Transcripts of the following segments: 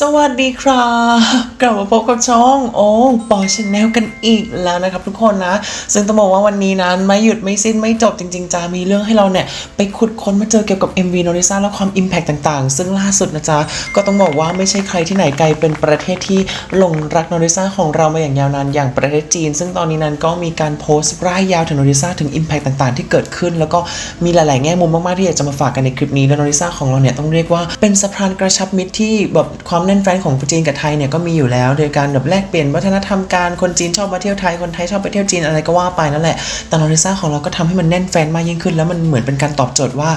สวัสดีครับกลับมาพบกับช่องโอ้ปอชแนลกันอีกแล้วนะครับทุกคนนะ ซึ่งต้องบอกว่าวันนี้นั้นไม่หยุดไม่สิ้นไม่จบจริง ๆจะมีเรื่องให้เราเนี่ยไปขุดค้นมาเจอเกี่ยวกับ MV โนริซาและความ Impact ต่างๆ ซึ่งล่าสุดนะจ๊ะก็ต้องบอกว่าไม่ใช่ใครที่ไหนไกลเป็นประเทศที่หลงรักโนริซาของเรามาอย่างยาวนานอย่างประเทศจีน ซึ่งตอนนี้นั้นก็มีการโพสต์ร่ายยาวถึงโนริซาถึง Impact ต่างๆ ที่เกิดขึ้น แล้วก็มีหลายๆแง่มุมมากๆที่อยากจะมาฝากกันในคลิปนี้และโนริซาของเราเนี่ยต้องเรียกว่าเป็นสะพานกระชับมิตรที่แบบความแน่นแฟ้นของจีนกับไทยเนี่ยก็มีอยู่แล้ว โดยการแบบแลกเปลี่ยนวัฒนธรรมการคนจีนชอบมาเที่ยวไทยคนไทยชอบไปเที่ยวจีนอะไรก็ว่าไปนั่นแหละแต่โนริซ่าของเราก็ทำให้มันแน่นแฟ้นมากยิ่งขึ้น แล้วมันเหมือนเป็นการตอบโจทย์ว่า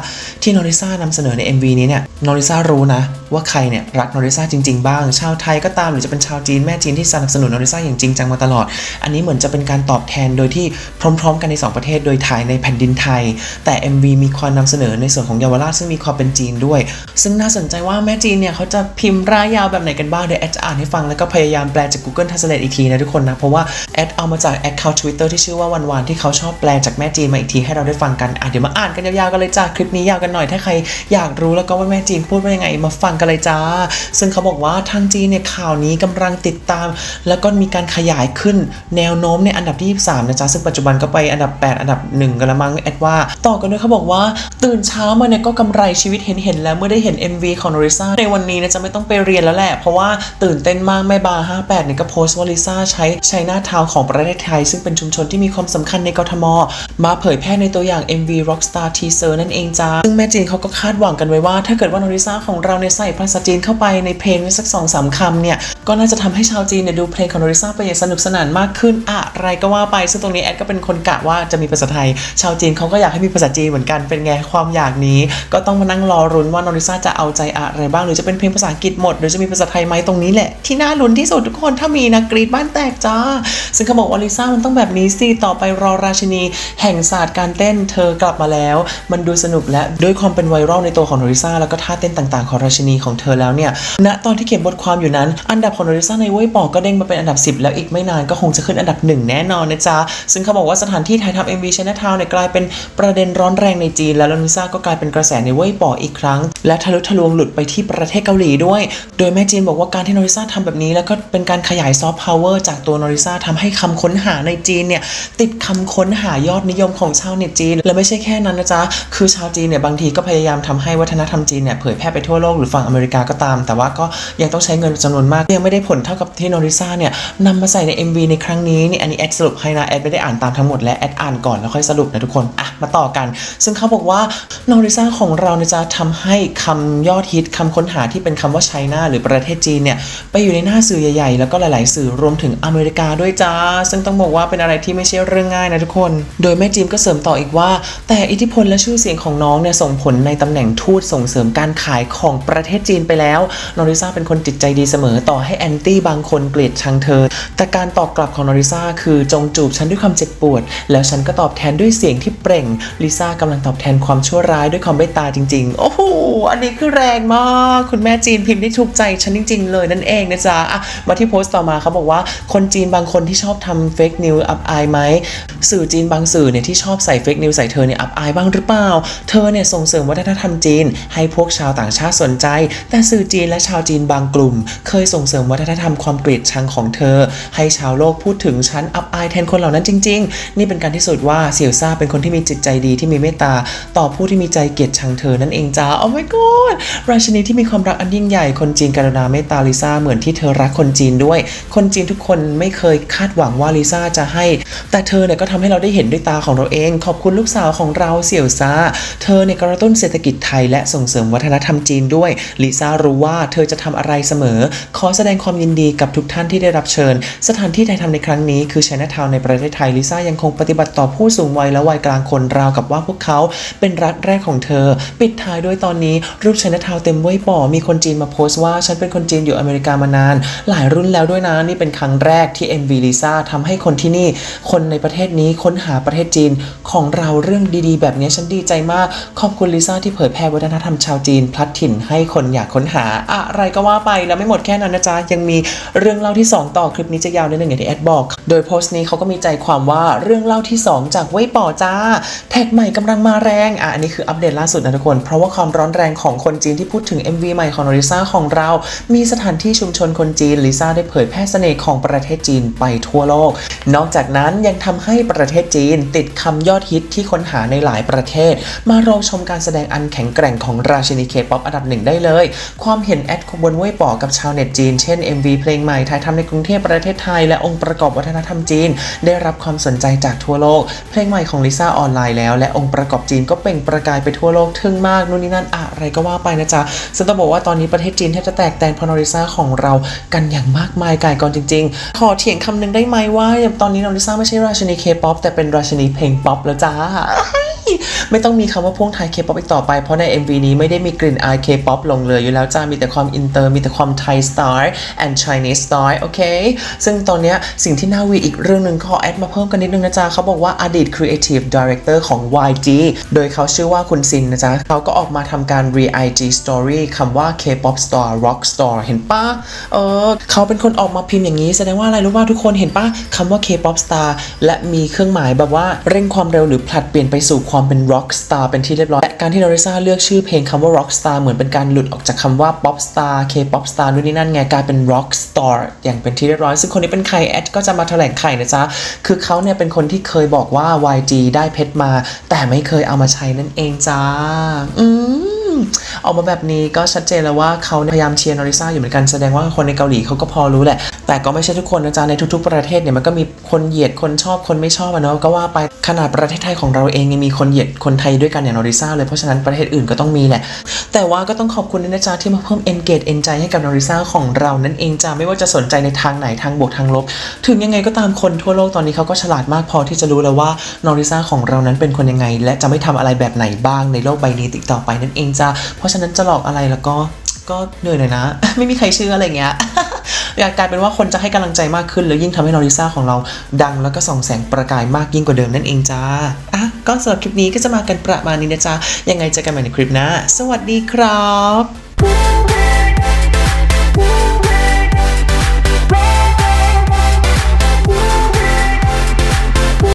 ที่โนริซ่านำเสนอใน MV นี้เนี่ยโนริซ่ารู้นะ ว่าใครเนี่ยรักโนริซ่าจริง ๆ บ้าง ชาวไทยก็ตามหรือจะเป็นชาวจีนแม่จีนที่สนับสนุนโนริซ่าอย่างจริงจังมาตลอด อันนี้เหมือนจะเป็นการตอบแทนโดยที่พร้อม ๆ กันในสองประเทศโดยถ่ายในแผ่นดินไทย แต่ MV มีความนำเสนอในส่วนของเยาวราชซึ่งมีความเป็นจีนด้วย ซึ่งน่าสนใจว่าแม่จีนเนี่ยเขาจะพิมพ์รายยาวแบบไหนกันบ้าง เดี๋ยวแอดจะอ่านให้ฟังแล้วก็พยายามแปลจาก Google Translate อีกทีนะทุกคนนะ เพราะว่าแอดเอามาจาก Account Twitter ที่ชื่อว่าวันวานที่เขาชอบแปลจากแม่จีนมาอีกทีให้เราได้ฟังกันอะเดี๋ยวมาอ่านกันยาวๆกันเลยจ้าคลิปนี้ยาวกันหน่อยถ้าใครอยากรู้แล้วก็ว่าแม่จีนพูดว่ายังไงมาฟังกันเลยจ้า ซึ่งเขาบอกว่าทางจีนเนี่ยข่าวนี้กำลังติดตาม แล้วก็มีการขยายขึ้นแนวโน้มในอันดับที่23นะจ๊ะซึ่งปัจจุบันก็ไปอันดับ 8 อันดับ 1 กันละมั้งแอดว่า ต่อกันด้วยเขาบอกว่า ตื่นเช้ามาเนี่ยก็กำไรชีวิตเห็นเห็นแล้วเมื่อได้เห็น MV ของโนริซาในวันนี้นะจะไม่ต้องไปเรียนแล้วแหละ เพราะว่าตื่นเต้นมากแม่บาร์58เนี่ยก็โพสต์ว่าลิซ่าใช้ใช้หน้าทาวของประเทศไทย ซึ่งเป็นชุมชนที่มีความสำคัญในกทม มาเผยแพร่ในตัวอย่าง MV Rockstar Teaser นั่นเองจ้าซึ่งแม่จีนเขาก็คาดหวังกันไว้ว่า ถ้าเกิดว่าโนริซาของเราเนี่ยใส่ภาษาจีนเข้าไปในเพลงสักสองสามคำเนี่ย ก็น่าจะทำให้ชาวจีนเนี่ยดูเพลงของโนริซาไปอย่างสนุกสนานมากขึ้นอะไรก็ว่าไปซึ่งตรงนี้แอดก็เป็นคนกะว่าจะมีภาษาไทย ชาวจีนเขาก็อยากให้มีภาษาจีนเหมือนกันเป็นไงความอยากนี้ ก็ต้องมานั่งรอรุ้นว่าโนริซาจะเอาใจอะไรบ้างหรือจะเป็นเพลงภาษาอังกฤษหมดหรือจะมีภาษาไทยไหมตรงนี้แหละ ที่น่าลุ้นที่สุดทุกคนถ้ามีนะกรีดบ้านแตกจ้า ซึ่งเขาบอกว่าลิซ่ามันต้องแบบนี้สิต่อไปรอราชินี แห่งศาสตร์การเต้นเธอกลับมาแล้ว มันดูสนุกและด้วยความเป็นไวรัลในตัวของโนริซ่าแล้วก็ท่าเต้นต่างๆ ของราชินีของเธอแล้วเนี่ยณตอนที่เขียนบทความอยู่นั้น อันดับของโนริซ่าในเว่ยปอก็เด้งมาเป็นอันดับ 10 แล้วอีกไม่นานก็คงจะขึ้นอันดับหนึ่งแน่นอนนะจ๊ะ ซึ่งเขาบอกว่าสถานที่ถ่ายทำ MV Chinatown เนี่ยกลายเป็นประเด็นร้อนแรงในจีน แล้วโนริซ่าก็กลายเป็นกระแสในเว่ยปออีกครั้ง และทะลุทะลวงหลุดไปที่ประเทศเกาหลีด้วย โดยแม่จีนบอกว่าการที่โนริซ่าทำแบบนี้ แล้วก็เป็นการขยายซอฟต์พาวเวอร์จากตัวโนริซ่าทำให้คำค้นหาในจีนเนี่ยติดคำค้นหายอดนิยมของชาวเน็ตจีน และไม่ใช่แค่นั้นนะจ๊ะคือชาวจีนเนี่ยบางทีก็พยายามทำให้วัฒนธรรมจีนเนี่ยเผยแพร่ไปทั่วโลกหรือฝั่งอเมริกาก็ตาม แต่ว่าก็ยังต้องใช้เงินจำนวนมากยังไม่ได้ผลเท่ากับที่โนริซ่าเนี่ยนำมาใส่ใน MV ในครั้งนี้นี่อันนี้แอดสรุปให้นะแอดไม่ได้อ่านตามทั้งหมดและแอดอ่านก่อนแล้วค่อยสรุปนะทุกคนอะมาต่อกัน ซึ่งเขาบอกว่าโนริซ่าของเราเนี่ยจะทำให้คำยอดฮิตคำค้นหาที่เป็นคำว่าไชน่าหรือประเทศจีนเนี่ยไปอยู่ในหน้าสื่อใหญ่ ๆ แล้วก็หลาย ๆ สื่อรวมถึงอเมริกาด้วยจ้า ซึ่งต้องบอกว่าเป็นอะไรที่ไม่ใช่เรื่องง่ายนะทุกคน โดยแม่จิมก็เสริมต่ออีกว่า แต่อิทธิพลและชื่อเสียงของน้องเนี่ยส่งผลในตำแหน่งทูตส่งเสริมการขายของประเทศจีนไปแล้วโนริซาเป็นคนจิตใจดีเสมอต่อให้แอนตี้บางคนเกลียดชังเธอ แต่การตอบกลับของโนริซ่าคือจงจูบฉันด้วยความเจ็บปวด แล้วฉันก็ตอบแทนด้วยเสียงที่เปล่ง ลิซ่ากำลังตอบแทนความชั่วร้ายด้วยความเมตตาจริง ๆ โอ้โห อันนี้คือแรงมาก คุณแม่จีนพิมพ์ได้ถูกใจฉันจริง ๆ เลยนั่นเองนะจ๊ะอะมาที่โพสต์ต่อมาเขาบอกว่าคนจีนบางคนที่ชอบทำเฟกนิวอับอายไหม สื่อจีนบางสื่อเนี่ยที่ชอบใส่เฟกนิวใส่เธอเนี่ยอับอายบ้างหรือเปล่า เธอเนี่ยส่งเสริมวัฒนธรรมจีน ให้พวกชาวต่างชาติสนใจ แต่สื่อจีนและชาวจีนบางกลุ่ม เคยส่งเสริมวัฒนธรรมความเกลียดชังของเธอ ให้ชาวโลกพูดถึงฉันอับอายแทนคนเหล่านั้นจริง ๆ นี่เป็นการที่สุดว่าเสี่ยวซาเป็นคนที่มีจิตใจดีที่มีเมตตา ต่อผู้ที่มีใจเกลียดชังเธอนั่นเองจ้าโอ้ my god ราชินีที่มีความรักอันยิ่งใหญ่คนจีนกรุณาเมตตาลิซ่าเหมือนที่เธอรักคนจีนด้วย คนจีนทุกคนไม่เคยคาดหวังว่าลิซ่าจะให้ แต่เธอเนี่ยก็ทำให้เราได้เห็นด้วยตาของเราเอง ขอบคุณลูกสาวของเราเสี่ยวซาเธอเนี่ยกระตุ้นเศรษฐกิจไทยและส่งเสริมวัฒนธรรมจีนด้วยลิซ่ารู้ว่าเธอจะทำอะไรเสมอขอแสดดงความยินดีกับทุกท่านที่ได้รับเชิญ สถานที่ถ่ายทำในครั้งนี้คือ Chinatown ในประเทศไทยลิซ่ายังคงปฏิบัติต่อผู้สูงวัยและวัยกลางคนราวกับว่าพวกเขาเป็นรักแรกของเธอ ปิดท้ายด้วยตอนนี้รูป Chinatown เต็มเว้ยป่อมีคนจีนมาโพสต์ว่าฉันเป็นคนจีนอยู่อเมริกามานาน หลายรุ่นแล้วด้วยนะนี่เป็นครั้งแรกที่ MV ลิซ่าทำให้คนที่นี่ คนในประเทศนี้ค้นหาประเทศจีนของเราเรื่องดีๆ แบบนี้ฉันดีใจมาก ขอบคุณลิซ่าที่เผยแพร่วัฒนธรรมชาวจีน พลัดถิ่นให้คนอยากค้นหา อะไรก็ว่าไปแล้วไม่หมดแค่นั้นนะจ๊ะ ยังมีเรื่องเล่าที่ 2 ต่อคลิปนี้จะยาวนิดนึงอย่างที่แอดบอก โดยโพสต์นี้เขาก็มีใจความว่าเรื่องเล่าที่ 2 จากเว่ยป่อจ้า แท็กใหม่กำลังมาแรงอะอันนี้คืออัปเดตล่าสุดนะทุกคน เพราะว่าความร้อนแรงของคนจีนที่พูดถึง MV ใหม่ของลิซ่าของเรา มีสถานที่ชุมชนคนจีนลิซ่าได้เผยแพร่เสน่ห์ของประเทศจีนไปทั่วโลก นอกจากนั้นยังทำให้ประเทศจีนติดคำยออดฮิตที่ค้นหาในหลายประเทศ มารอชมการแสดงอันแข็งแกร่งของราชินีเคป๊อปอันดับหนึ่งได้เลย ความเห็นแอดบนเว่ยป๋อกับชาวเน็ตจีน เช่น MV เพลงใหม่ถ่ายทำในกรุงเทพประเทศไทย และองค์ประกอบวัฒนธรรมจีน ได้รับความสนใจจากทั่วโลก เพลงใหม่ของลิซ่าออนไลน์แล้ว และองค์ประกอบจีนก็เปล่งประกายไปทั่วโลกทึ่งมากนู่นนี่นั่นอะไรก็ว่าไปนะจ๊ะซึ่งต้องบอกว่าตอนนี้ประเทศจีนแทบจะแตกแตนเพราะนอริซ่าของเรากันอย่างมากมายกายกองจริง ๆ ขอเถียงคำหนึ่งได้ไหมว่าตอนนี้นอริซ่าไม่ใช่ราชินีเคป๊อปแต่เป็นราชินีเพลงป๊อปแล้วจ้า ไม่ต้องมีคำว่าพ่วงท้ายเคป๊อปอีกต่อไป เพราะใน MV นี้ไม่ได้มีกลิ่นอายเคป๊อปลงเลยอยู่แล้วจ้ามีแต่ความอินเตอร์มีแต่ความไทยสไตล์ and Chinese style โอเค ซึ่งตอนนี้สิ่งที่น่าวีอีกเรื่องหนึ่งขอแอดมาเพิ่มกันนิดนึงนะจ๊ะเขาบอกว่าอดีต Creative Director ของ YG โดยเขาชื่อว่าคุณซินนะจ๊ะเขาก็ออกมาทำการ re IG story คำว่า K-pop star rock star เห็นปะเออเขาเป็นคนออกมาพิมพ์อย่างนี้ แสดงว่าอะไรรู้ว่าทุกคนเห็นปะคำว่า K-pop star และมีเครื่องหมายแบบว่าเร่งความเร็วหรือผลัดเปลี่ยนไปสู่ความเป็น rock star เป็นที่เรียบร้อย และการที่ลอริซ่าเลือกชื่อเพลงคำว่า rock star เหมือนเป็นการหลุดออกจากคำว่า pop star K-pop star นู่นนี่นั่นไงกลายเป็น rock star อย่างเป็นที่เรียบร้อย ซึ่งคนนี้เป็นใครแอดก็จะมาแถลงไขนะจ๊ะ คือเขาเนี่ยเป็นคนที่เคยบอกว่า YG ได้เพชรมา แต่ไม่เคยเอามาใช้นั่นเองจ้า อืม ออกมาแบบนี้ก็ชัดเจนแล้วว่าเขาพยายามเชียร์นอริซ่าอยู่เหมือนกันแสดงว่าคนในเกาหลีเขาก็พอรู้แหละ แต่ก็ไม่ใช่ทุกคนนะจ๊ะในทุกๆประเทศเนี่ยมันก็มีคนเหยียดคนชอบคนไม่ชอบอะเนาะก็ว่าไปขนาดประเทศไทยของเราเองยังมีคนเหยียดคนไทยด้วยกันอย่างนอริซ่าเลยเพราะฉะนั้นประเทศอื่นก็ต้องมีแหละ แต่ว่าก็ต้องขอบคุณนะจ๊ะที่มาเพิ่ม engage e n ใจให้กับนอริซ่าของเรานั่นเองจ้าไม่ว่าจะสนใจในทางไหนทางบวกทางลบ ถึงยังไงก็ตามคนทั่วโลกตอนนี้เขาก็ฉลาดมากพอที่จะรู้แล้วว่านอริซ่าของเรานั้นเป็นคนยังไง และจะไม่ทำอะไรแบบไหนบ้างในโลกใบนี้ติดต่อไปนั่นเองจ้าเพราะฉะนั้นจะหลอกอะไรแล้วก็ก็เหนื่อยหน่อยนะ ไม่มีใครเชื่ออะไรเงี้ยอยากกลายเป็นว่าคนจะให้กำลังใจมากขึ้น แล้วยิ่งทำให้นอริซ่าของเราดังแล้วก็ส่องแสงประกายมากยิ่งกว่าเดิมนั่นเองจ้าอะก็สำหรับคลิปนี้ก็จะมากันประมาณนี้นะจ๊ะยังไงเจอกันใหม่ในคลิปหน้าสวัสดีครับ